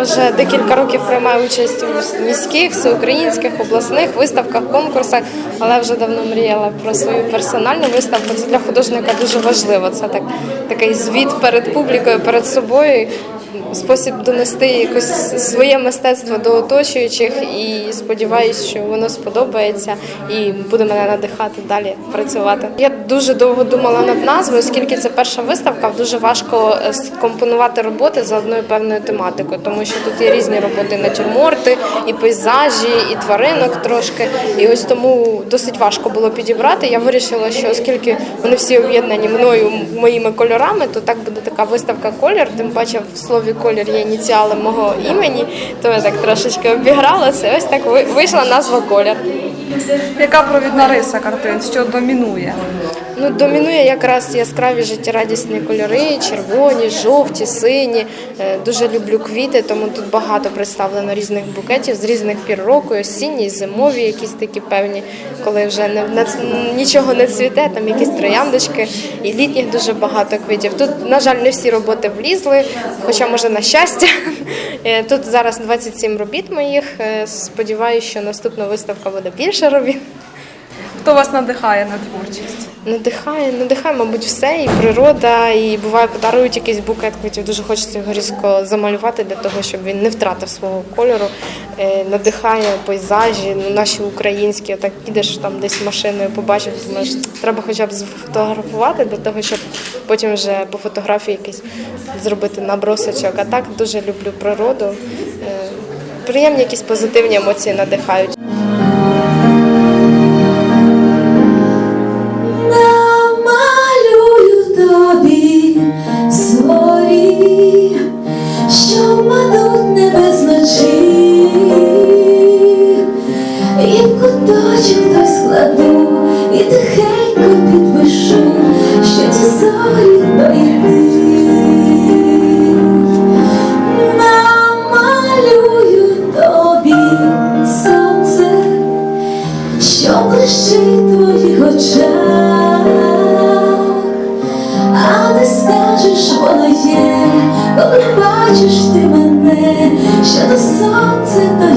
вже декілька років приймаю участь у міських, всеукраїнських, обласних виставках, конкурсах, але вже давно мріяла про свою персональну виставку. Це для художника дуже важливо. Це так такий звіт перед публікою, перед собою. Спосіб донести якось своє мистецтво до оточуючих і сподіваюся, що воно сподобається і буде мене надихати далі працювати. Я дуже довго думала над назвою, оскільки це перша виставка, дуже важко е, скомпонувати роботи за одною певною тематикою, тому що тут є різні роботи натюрморти, і пейзажі, і тваринок трошки. І ось тому досить важко було підібрати. Я вирішила, що оскільки вони всі об'єднані мною моїми кольорами, то так буде така виставка колір. Тим паче в слові колір є ініціали мого імені, то я так трошечки обіграла це. Ось так вийшла назва колір. Яка провідна риса картин? Що домінує? Ну, домінує якраз яскраві життєрадісні кольори, червоні, жовті, сині. Е, Дуже люблю квіти, тому тут багато представлено різних букетів з різних пір року, осінні, зимові, якісь такі певні, коли вже не, не нічого не цвіте, там якісь трояндочки, і літніх дуже багато квітів. Тут, на жаль, не всі роботи влізли, хоча може на щастя. Е, Тут зараз 27 робіт моїх. Е, Сподіваюся, що наступна виставка буде більше робіт. Хто вас надихає на творчість? Надихає, надихає, мабуть, все, і природа, і буває, подарують якийсь букет квітів. Дуже хочеться його різко замалювати для того, щоб він не втратив свого кольору. Е, Надихає пейзажі, ну, наші українські. Отак підеш там десь машиною, побачив, думаєш, треба хоча б сфотографувати для того, щоб потім вже по фотографії якийсь зробити набросочок. А так дуже люблю природу. Е, Приємні якісь позитивні емоції надихають. очах, а ти скажеш, воно коли бачиш ти мене, що до сонця.